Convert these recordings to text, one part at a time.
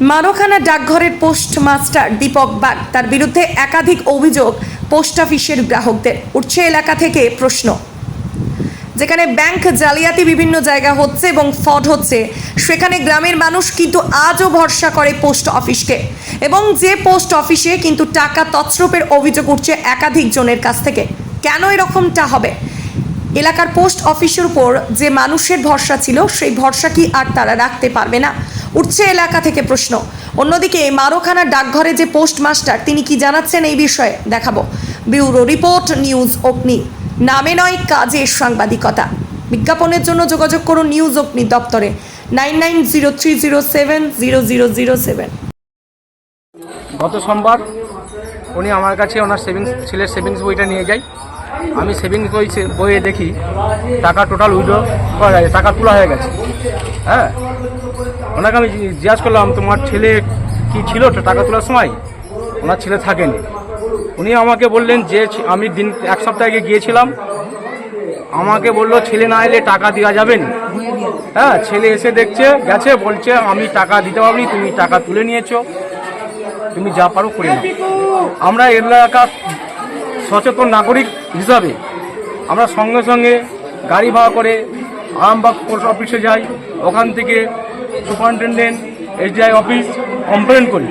মারোখানা ডাকঘরের post master Dipak Bag তার বিরুদ্ধে একাধিক অভিযোগ পোস্ট অফিসের গ্রাহকদের। উঠছে এলাকা থেকে প্রশ্ন। যেখানে ব্যাংক জালিয়াতি বিভিন্ন জায়গা হচ্ছে এবং ফড হচ্ছে, সেখানে গ্রামের মানুষ কিন্তু আজও ভরসা করে পোস্ট অফিসকে। এবং যে পোস্ট অফিসে কিন্তু টাকা তছরূপের অভিযোগ উঠছে একাধিক জনের কাছ থেকে। কেন এরকমটা হবে? এলাকার পোস্ট অফিসের উপর যে মানুষের ভরসা ছিল, সেই ভরসা কি আর তারা রাখতে পারবে না? উঠছে এলাকা থেকে প্রশ্ন। অন্যদিকে মারোখানা ডাকঘরে যে পোস্ট মাস্টার তিনি কি জানাচ্ছেন এই বিষয়ে? দেখাবো। ব্যুরো রিপোর্ট, নিউজ অগ্নি। নামে নয়, কাজে সাংবাদিকতা। বিজ্ঞাপনের জন্য যোগাযোগ করুন নিউজ অগ্নি দপ্তরে। Nine nine zero three zero seven zero zero zero seven. গত সোমবার উনি আমার কাছে ওনার সেভিংস, ছেলের সেভিংস বইটা নিয়ে যাই। আমি সেভিংস বই বইয়ে দেখি, টাকা টোটাল উইড্রো করা টাকা তোলা হয়ে গেছে। হ্যাঁ? ওনাকে আমি জিজ্ঞাসা করলাম, তোমার ছেলে কি ছিল? টাকা তোলার সময়? ওনার ছেলে থাকেনি। উনি আমাকে বললেন যে, আমি দিন, এক সপ্তাহ আগে গিয়েছিলাম। আমাকে বলল, ছেলে না এলে টাকা দেওয়া যাবে না। হ্যাঁ ছেলে এসে দেখছে, গেছে, বলছে, আমি টাকা দিতে পারিনি তুমি টাকা তুলে নিয়েছো। তুমি যা পারো করে নাও। আমরা এলাকার সচেতন নাগরিক হিসাবে আমরা সঙ্গে সঙ্গে গাড়ি ভাড়া করে আরামবাগ পোস্ট অফিসে যাই। ওখান থেকে সুপারিনটেন্ডেন্ট এসডিআই অফিস কমপ্লেন করি।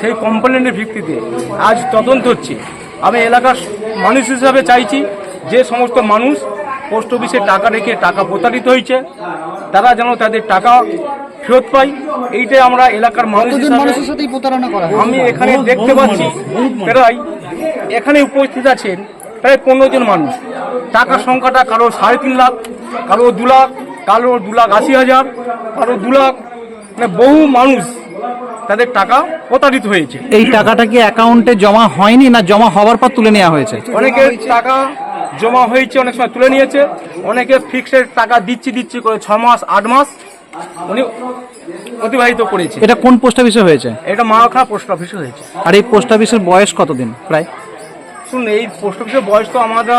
সেই কমপ্লেনের ভিত্তিতে আজ তদন্ত হচ্ছে। আমি এলাকার মানুষ হিসাবে চাইছি যে সমস্ত মানুষ পোস্ট অফিসে টাকা রেখে টাকা প্রতারিত হয়েছে তারা যেন তাদের টাকা ফেরত পায়। এইটাই আমরা এলাকার মানুষ আমি এখানে দেখতে পাচ্ছি প্রায় এখানে উপস্থিত আছেন প্রায় পনেরো জন মানুষ। টাকার সংখ্যাটা কারও সাড়ে তিন লাখ কারও দু লাখ কারও দু লাখ আশি হাজার কারও দু লাখ মানে বহু মানুষ তাদের টাকা প্রতারিত হয়েছে। এই টাকাটা কি অ্যাকাউন্টে জমা হয়নি না জমা হওয়ার পর তুলে নেওয়া হয়েছে? অনেকের টাকা জমা হয়েছে অনেক সময় তুলে নিয়েছে। অনেকে ফিক্সড টাকা দিচ্ছি দিচ্ছি করে ছ মাস আট মাস উনি অতিবাহিত করেছে। এটা কোন পোস্ট অফিসে হয়েছে? এটা মারাখা পোস্ট অফিসে হয়েছে। আর এই পোস্ট অফিসের বয়স কতদিন প্রায়? শুনুন এই পোস্ট অফিসের বয়স তো আমরা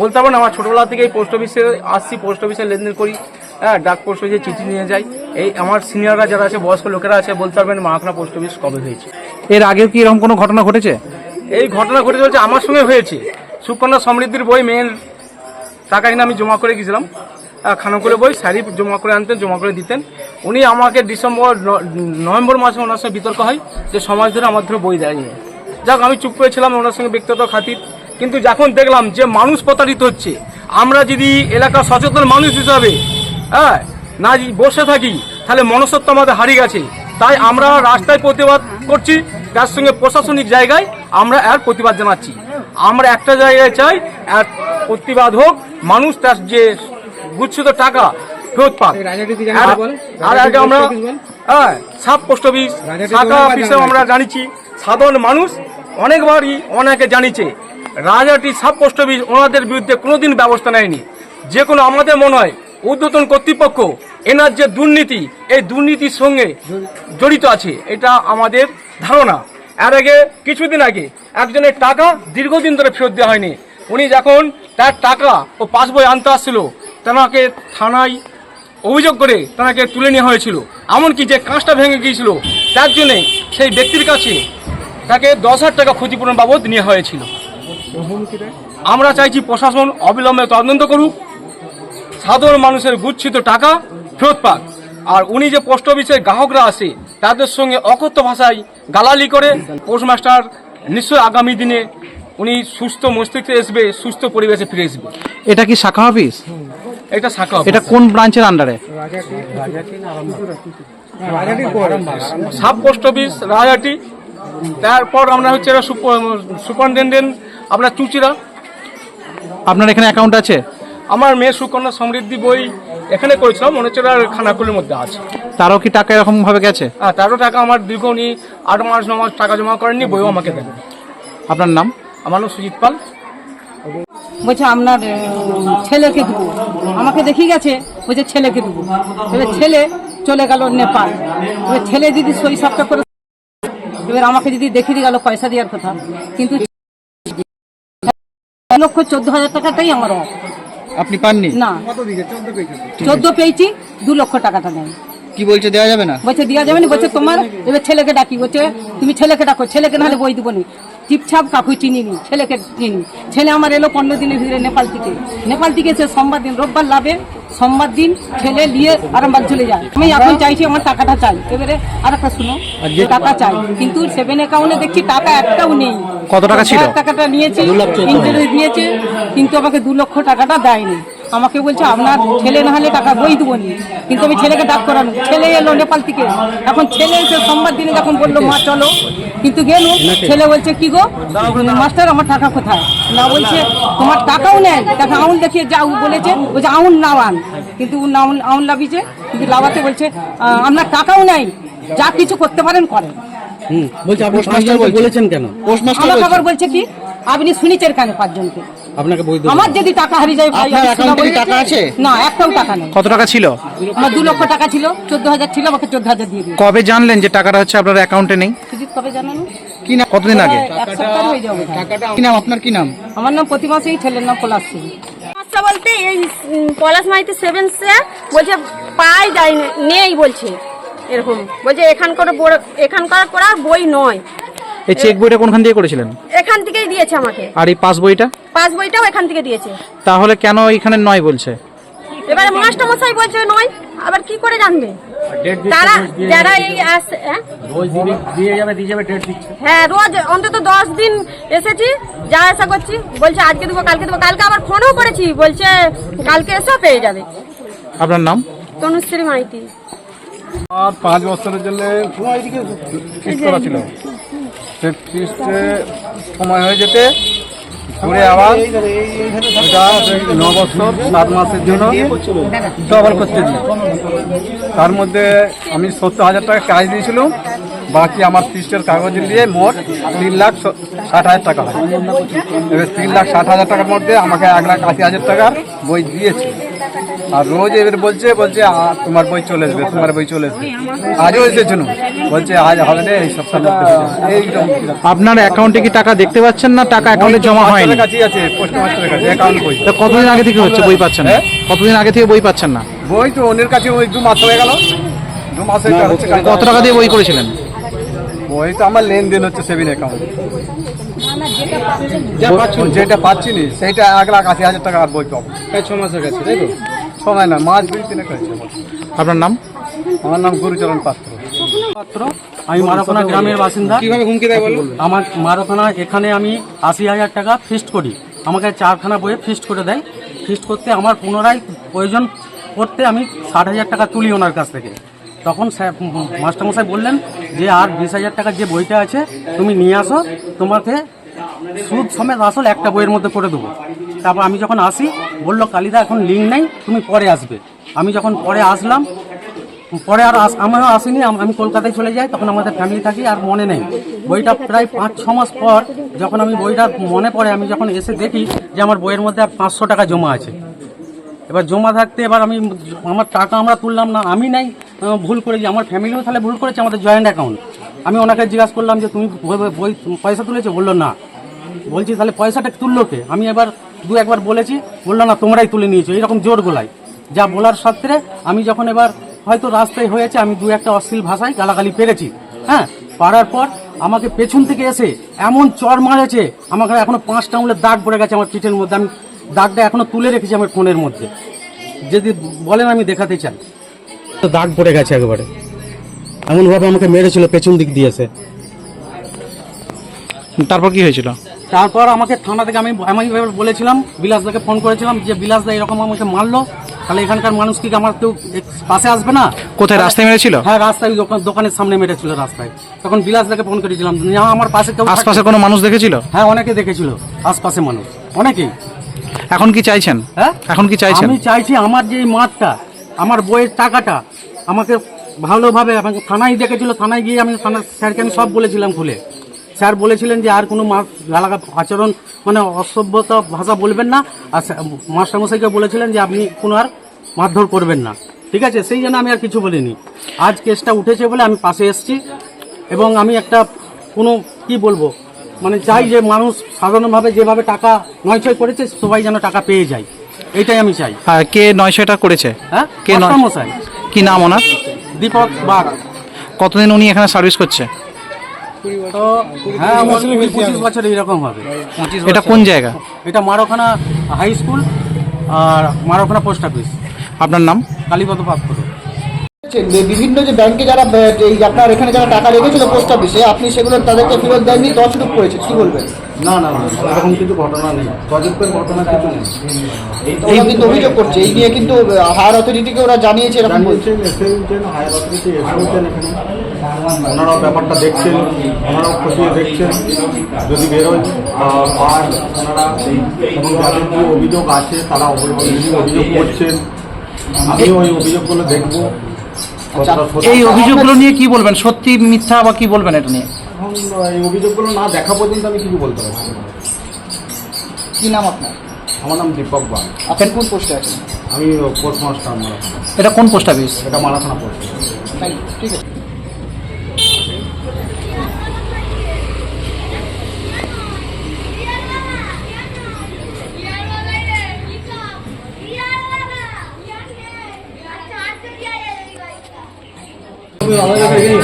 বলতে পারব না আমার ছোটবেলা থেকে এই পোস্ট অফিসে আসছি পোস্ট অফিসে লেনদেন করি। হ্যাঁ ডাক পোস্ট অফিসে চিঠি নিয়ে যাই। এই আমার সিনিয়ররা যারা আছে বয়স্ক লোকেরা আছে বলতে পারবেন মাখনা পোস্ট অফিস কবে হয়েছে। এর আগেও কি এরকম কোনো ঘটনা ঘটেছে? এই ঘটনা ঘটে চলছে আমার সঙ্গে হয়েছে। সুকন্যা সমৃদ্ধির বই মেয়ের টাকা এনে আমি জমা করে গেছিলাম। আহ, খানাকুলে বই শাড়ি জমা করে আনতেন জমা করে দিতেন। উনি আমাকে ডিসেম্বর নভেম্বর মাসে ওনার সঙ্গে বিতর্ক হয় যে সমাজ ধরে আমার ধরে বই দেয়নি। যাক আমি চুপ করেছিলাম ওনার সঙ্গে ব্যক্তিগত খাতির। কিন্তু যখন দেখলাম যে মানুষ প্রতারিত হচ্ছে আমরা যদি এলাকার সচেতন মানুষ হিসাবে হ্যাঁ না বসে থাকি। তাহলে মনসত্ব আমাদের হারিয়ে গেছে। তাই আমরা রাস্তায় প্রতিবাদ করছি তার সঙ্গে প্রশাসনিক জায়গায় আমরা এর প্রতিবাদ জানাচ্ছি। আমরা একটা জায়গায় চাই এর প্রতিবাদ হোক মানুষ তার যে গুচ্ছিত টাকা ফেরত পাক। আর- আগে আমরা হ্যাঁ সাব পোস্ট অফিস। শাখা অফিসেও আমরা জানিছি। সাধারণ মানুষ অনেকবারই অনেকে জানিছে রাজাটি সাব পোস্ট অফিস ওনাদের বিরুদ্ধে কোনোদিন ব্যবস্থা নেয়নি। যে কোনো আমাদের মনে হয় ঊর্ধ্বতন কর্তৃপক্ষ, এনার যে দুর্নীতি, এই দুর্নীতির সঙ্গে জড়িত আছে, এটা আমাদের ধারণা। এর আগে, কিছুদিন আগে, একজনের টাকা দীর্ঘদিন ধরে ফেরত দেওয়া হয়নি। উনি যখন তার টাকা ও পাসবই আনতে আসছিল তেনাকে থানায় অভিযোগ করে তাকে তুলে নেওয়া হয়েছিল। এমনকি যে কাঁচটা ভেঙে গিয়েছিল, তার জন্যে সেই ব্যক্তির কাছে তাকে দশ হাজার টাকা ক্ষতিপূরণ বাবদ নেওয়া হয়েছিল। আমরা চাইছি প্রশাসন অবিলম্বে তদন্ত করুক। সাধারণ মানুষের গুচ্ছিত টাকা ফেরত পাক। আর উনি যে পোস্ট অফিসের গ্রাহকরা আসে তাদের সঙ্গে অকথ্য ভাষায় গালালি করে পোস্টমাস্টার নিশ্চয়ই আগামী দিনে উনি সুস্থ মস্তিষ্কে আসবে সুস্থ পরিবেশে ফিরে আসবে। এটা কি শাখা অফিস? এটা শাখা এটা কোন ব্রাঞ্চের আন্ডারে? সাব পোস্ট অফিস রাজাটি তারপর আমরা হচ্ছে সুপারিনটেন্ডেন্ট আপনার চুচিরা। আপনার এখানে অ্যাকাউন্ট আছে? আমার মেয়ে সুকন্যা সমৃদ্ধি বই এখানে করেছিলাম মনে হচ্ছে ওরা খানাকুলের মধ্যে আছে। তারও কি টাকা এরকম ভাবে গেছে? হ্যাঁ তারও টাকা আমার দীর্ঘ উনি আট মাস ন মাস টাকা জমা করেননি বইও আমাকে দেন আপনার নাম? আমার নাম সুজিত পাল। বলছে আপনার উম, ছেলেকে দেবো। আমাকে দেখি গেছে বলছে ছেলেকে দেবো। এবার ছেলে চলে গেল নেপাল। এবার ছেলে যদি সই সবটা করে এবার আমাকে যদি দেখিয়ে দিয়ে গেল পয়সা দেওয়ার কথা কিন্তু এক লক্ষ চোদ্দ হাজার টাকাটাই আমার অফ। আপনি পাননি? না। চোদ্দ পেয়েছি। দু লক্ষ টাকাটা দেন কি বলছে দেওয়া যাবে না? বলছে দেওয়া যাবে না বলছে তোমার এবার ছেলেকে ডাকি বলছে তুমি ছেলেকে ডাকো ছেলেকে নাহলে বই দেবো নি। চিপছাপ কাকু চিনি নি ছেলেকে চিনি ছেলে আমার এলো পনেরো দিনের ভিতরে নেপাল থেকে। নেপাল থেকে সে সোমবার দিন রোববার লাভে সোমবার দিন ছেলে নিয়ে আরামবাগ চলে যায়। আমি এখন চাইছি আমার টাকাটা চাই। এবারে আর একটা শুনো টাকা চাই। কিন্তু সেভেন অ্যাকাউন্টে দেখছি টাকা একটাও নেই। কত টাকা ছিল? টাকাটা নিয়েছে ইন্টারেস্ট দিয়েছে কিন্তু আমাকে দু লক্ষ টাকাটা দেয়নি। আমাকে বলছে আপনার ছেলে না হলে টাকা বই দেবো নি। কিন্তু আমি ছেলেকে ডাক করানো। ছেলে এলো নেপাল থেকে। এখন ছেলে এসে সোমবার দিনে যখন বলল মা চলো। কিন্তু গেল ছেলে বলছে কি গো? মাস্টার আমার টাকা কোথায়? না বলছে তোমার টাকাও নেই। টাকা আউন দেখিয়ে যাও বলেছে বলছে আউন নাওয়ান। কিন্তু ও নাউন আউন লাভিছে কিন্তু লাভাতে বলছে আহ, আপনার টাকাও নেই। যা কিছু করতে পারেন করেন। বলছি আপনি পোস্টমাস্টার বলেছেন কেন? পোস্টমাস্টার আমার খবর বলছে কি আপনি শুনেছেন কেন পাঁচজনকে? আপনাকে বই দেবো। আমার যদি টাকা হারিয়ে যায় ভাই আপনার অ্যাকাউন্টে কি টাকা আছে? না একটাও টাকা নেই। কত টাকা ছিল? আমার দু লক্ষ টাকা ছিল চোদ্দ হাজার ছিল আমাকে চোদ্দ হাজার দিয়ে দিই কবে জানলেন যে টাকাটা হচ্ছে আপনার অ্যাকাউন্টে নেই? সুজিত কবে জানানো? কি না কতদিন আগে? এক সপ্তাহ হয়ে যাবে বোধহয়। কি নাম? আপনার কি নাম? আমার নাম প্রতিমা সিং ছেলের নাম পলাশ সিং। সমস্যা বলতে এই পলাশ মাইতি সেভেন সে বলছে পাই যায় নেই বলছে এরকম। বলছে এখানকার এখানকার করা বই নয়। এই চেক বইটা কোনখান দিয়ে করেছিলেন? এখান থেকেই দিয়েছে আমাকে। আর এই পাস বইটা? পাস বইটাও এখান থেকে দিয়েছে। তাহলে কেন এখানে নয় বলছে? এবারে মাস্টার মশাই বলছে নয় আবার কি করে জানবে? তারা যারা এই আস- হ্যাঁ? হ্যাঁ রোজ অন্তত দশ দিন এসেছি যা আসা করছি। বলছে আজকে দেবো কালকে দেবো কালকে আবার ফোনও করেছি বলছে কালকে এসো পেয়ে যাবে। আপনার নাম? তনুশ্রী মাইতি। আর পাঁচ বছরের জন্য ফিক্স করা ছিল। সময় হয়ে যেতে ঘুরে আবার ওটা ন বছর সাত মাসের জন্য ডবল করতে দিই। তার মধ্যে আমি সত্তর হাজার টাকা কাজ দিয়েছিলাম। বাকি আমার সিস্টের কাগজ দিয়ে মোট তিন লাখ ষাট হাজার টাকা হয়। এবার তিন লাখ ষাট হাজার টাকার মধ্যে আমাকে এক লাখ আশি হাজার টাকার বই দিয়েছে। আর রোজ এবার বলছে বলছে তোমার বই চলে আসবে তোমার বই চলে আসবে। আজও এসেছিল বলছে আজ হবে না এই সপ্তাহের মধ্যে হয়ে যাবে। এইরকম আপনার অ্যাকাউন্টে কি টাকা দেখতে পাচ্ছেন না? টাকা অ্যাকাউন্টে জমা হয়নি? কাছেই আছে কাছে অ্যাকাউন্ট বই। তা কতদিন আগে থেকে হচ্ছে বই পাচ্ছেন? না কতদিন আগে থেকে বই পাচ্ছেন না? বই তো অন্যের কাছে ওই দু মাস হয়ে গেল। দু মাসের কাজ। কত টাকা দিয়ে বই করেছিলেন? বই তো আমার লেনদেন হচ্ছে সেভিং অ্যাকাউন্ট যেটা পাচ্ছি নি। সেইটা এক লাখ আশি হাজার টাকা আর বই পাবো। ছ মাসের কাছে তাই তো? সময় না মাস দুই তিনে আমার। আপনার নাম? আমার নাম গুরুচরণ পাত্র। পাত্র আমি মারাখানা গ্রামের বাসিন্দা। কীভাবে হুমকি দেয় বলুন? আমার মারাখানা এখানে আমি আশি হাজার টাকা ফিস্ট করি। আমাকে চারখানা বইয়ে ফিস্ট করে দেয়। ফিস্ট করতে আমার পুনরায় প্রয়োজন করতে আমি ষাট হাজার টাকা তুলি ওনার কাছ থেকে। তখন স্যার- মাস্টারমশাই বললেন যে আর বিশ হাজার টাকার যে বইটা আছে তুমি নিয়ে আসো। তোমাকে সুদ সমেত আসল একটা বইয়ের মধ্যে করে দেবো। তারপর আমি যখন আসি, বলল, কালিদা, এখন লিঙ্ক নেই, তুমি পরে আসবে। আমি যখন পরে আসলাম, পরে আর আমিও আসিনি, আমি কলকাতায় চলে যাই, তখন আমাদের ফ্যামিলি থাকি, আর মনে নেই। বইটা প্রায় পাঁচ ছ মাস পর যখন আমি বইটা মনে পড়ে, আমি যখন এসে দেখি যে আমার বইয়ের মধ্যে আর পাঁচশো টাকা জমা আছে। এবার জমা থাকতে এবার আমি আমার টাকা আমরা তুললাম না, আমি নাই ভুল করেছি। আমার ফ্যামিলিও তাহলে ভুল করেছে, আমাদের জয়েন্ট অ্যাকাউন্ট আমি ওনাকে জিজ্ঞাসা করলাম যে, তুমি বই পয়সা তুলেছো? বলল, না। বলছি তাহলে পয়সাটা তুললো কে? আমি এবার দু একবার বলেছি বলল না তোমরাই তুলে নিয়েছো। এরকম জোর গোলাই যা বলার সত্ত্বে আমি যখন এবার হয়তো রাস্তায় হয়েছে আমি দু একটা অশ্লীল ভাষায় গালাগালি পেরেছি। হ্যাঁ পারার পর আমাকে পেছন থেকে এসে এমন চর মারেছে আমাকে এখনও পাঁচটা আঙুলের দাগ পড়ে গেছে আমার পিঠের মধ্যে। আমি দাগটা এখনও তুলে রেখেছি আমার ফোনের মধ্যে। যদি বলেন আমি দেখাতে চাই। তো দাগ পড়ে গেছে একেবারে। এমনভাবে আমাকে মেরেছিল পেছন দিক দিয়েছে তারপর কি হয়েছিল? তারপর আমাকে থানা থেকে আমি আমি বলেছিলাম বিলাসদাকে ফোন করেছিলাম যে বিলাসদা এরকম আমাকে মারলো তাহলে এখানকার মানুষ কি আমার কেউ পাশে আসবে না? কোথায় রাস্তায় মেরেছিল? হ্যাঁ রাস্তায় দোকান দোকানের সামনে মেরেছিল রাস্তায়। তখন বিলাসদাকে ফোন করেছিলাম আমার পাশে কেউ আশপাশে কোনো মানুষ দেখেছিল? হ্যাঁ অনেকে দেখেছিল আশপাশে মানুষ অনেকেই। এখন কি চাইছেন? হ্যাঁ? এখন কি চাইছেন? আমি চাইছি আমার যে মাঠটা আমার বইয়ের টাকাটা আমাকে ভালোভাবে আমাকে থানায় ডেকেছিল থানায় গিয়ে আমি থানার স্যারকে আমি সব বলেছিলাম খুলে। স্যার বলেছিলেন যে আর কোনো গালাগা আচরণ মানে অসভ্যতা ভাষা বলবেন না। আর মাস্টারমশাইকে বলেছিলেন যে আপনি কোনো আর মারধর করবেন না। ঠিক আছে? সেই জন্য আমি আর কিছু বলিনি। আজ কেসটা উঠেছে বলে আমি পাশে এসেছি এবং আমি একটা কোনো কি বলব? মানে চাই যে মানুষ সাধারণভাবে যেভাবে টাকা নয়ছয় করেছে সবাই যেন টাকা পেয়ে যায়। এইটাই আমি চাই। আর কে নয়শোটা করেছে? হ্যাঁ? কে নয় কি নাম ওনার? দীপক বাগ। কতদিন উনি এখানে সার্ভিস করছে? তো হ্যাঁ আমার পঁচিশ বছর এইরকম হবে। এটা কোন জায়গা? এটা মারোখানা হাই স্কুল আর মারোখানা পোস্ট অফিস। আপনার নাম? কালীপদ পাত্র। যে বিভিন্ন যে ব্যাংকে যারা এই আপনার এখানে যারা টাকা রেখেছিল পোস্ট অফিসে আপনি সেগুলো তাদেরকে ফেরত দেননি? তছরূপ করেছে কি বলবেন? না না এরকম কিছু ঘটনা নেই। প্রজেক্টের ঘটনা কিছু নেই। ওরা কিন্তু অভিযোগ করছে। এই নিয়ে কিন্তু হায়ার অথরিটিকে ওরা জানিয়েছে এরকম বলছে। হায়ার অথরিটি এখানে। ওনারাও ব্যাপারটা দেখছেন ওনারাও খতিয়ে দেখছেন। যদি বেরোয় পান ওনারা এই এবং যাদের কি অভিযোগ আছে তারা অভিযোগ করছেন। আমি ওই অভিযোগগুলো দেখব। এই অভিযোগগুলো নিয়ে কি বলবেন? সত্যি মিথ্যা বা কি বলবেন এটা নিয়ে? এই অভিযোগগুলো না দেখা পর্যন্ত আমি কিছু বলতে পারছি। কি নাম আপনার? আমার নাম দীপক বাগ। আপনি কোন পোস্টে আছেন? আমি পোস্ট মাস্টার মারাথানা এটা কোন পোস্ট অফিস? এটা মারাথানা পোস্ট। ঠিক আছে। আমাদের